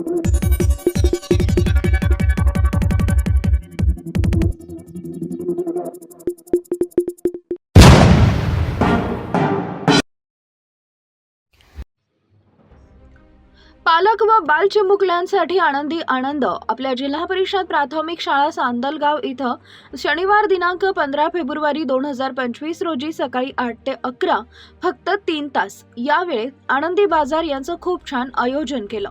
पालक व बालचिमुकल्यांसाठी आनंदी आनंद. आपल्या जिल्हा परिषद प्राथमिक शाळा सांदलगाव इथं शनिवार दिनांक पंधरा फेब्रुवारी दोन हजार पंचवीस रोजी सकाळी आठ ते अकरा फक्त तीन तास. या वेळेत आनंदी बाजार यांचं खूप छान आयोजन केलं.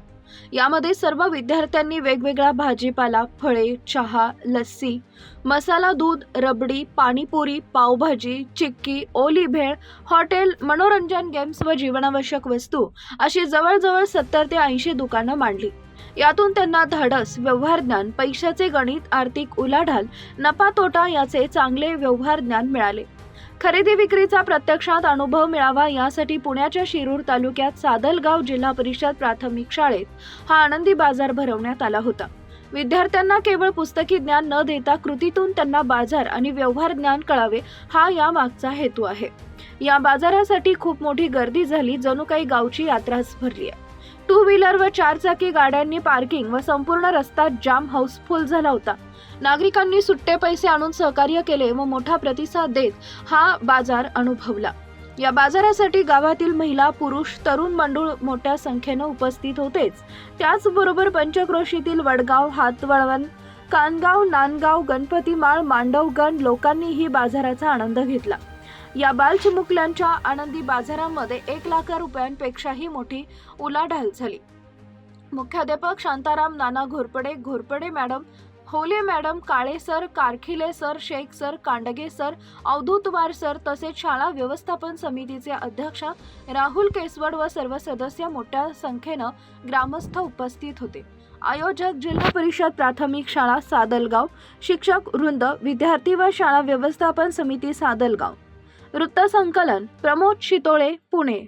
यामध्ये सर्व विद्यार्थ्यांनी वेगवेगळा भाजीपाला फळे चहा लस्सी मसाला दूध रबडी पाणीपुरी पावभाजी चिक्की ओली भेळ हॉटेल मनोरंजन गेम्स व जीवनावश्यक वस्तू अशी जवळजवळ सत्तर ते ऐंशी दुकानं मांडली. यातून त्यांना धाडस व्यवहार ज्ञान पैशाचे गणित आर्थिक उलाढाल नफा तोटा याचे चांगले व्यवहार ज्ञान मिळाले. खरेदी विक्रीचा प्रत्यक्षात अनुभव मिळावा यासाठी पुण्याच्या शिरूर तालुक्यात सादलगाव जिल्हा परिषद प्राथमिक शाळेत हा आनंदी बाजार भरवण्यात आला होता. विद्यार्थ्यांना केवळ पुस्तकी ज्ञान न देता कृतीतून त्यांना बाजार आणि व्यवहार ज्ञान कळावे हा या मागचा हेतू आहे. या बाजारासाठी खूप मोठी गर्दी झाली जणू काही गावची यात्राच भरली आहे. टू व्हीलर व चारचाकी गाड्यांनी पार्किंग व संपूर्ण रस्ता जाम हाऊसफुल झाला होता. नागरिकांनी सुट्टे पैसे आणून सहकार्य केले व मोठा प्रतिसाद देत हा बाजार अनुभवला. या बाजारासाठी गावातील महिला पुरुष तरुण मंडळ मोठ्या संख्येनं उपस्थित होतेच. त्याचबरोबर पंचक्रोशीतील वडगाव हातवळवण कानगाव नांदगाव गणपतीमाळ मांडवगण लोकांनीही बाजाराचा आनंद घेतला. या बालचिमुकल्यांच्या आनंदी बाजारामध्ये एक लाख रुपयांपेक्षाही मोठी उलाढाल झाली. मुख्याध्यापक Shantaram Nana Ghorpade Ghorpade madam Hole madam Kale sir Karkhile sir Shaikh sir Kandge sir Avadhutwar sir तसेच शाळा व्यवस्थापन समितीचे अध्यक्ष राहुल केसवड व सर्व सदस्य मोठ्या संख्येनं ग्रामस्थ उपस्थित होते. आयोजक जिल्हा परिषद प्राथमिक शाळा सादलगाव शिक्षक वृंद विद्यार्थी व शाळा व्यवस्थापन समिती सादलगाव. वृत्तसंकलन प्रमोद शितोळे पुणे.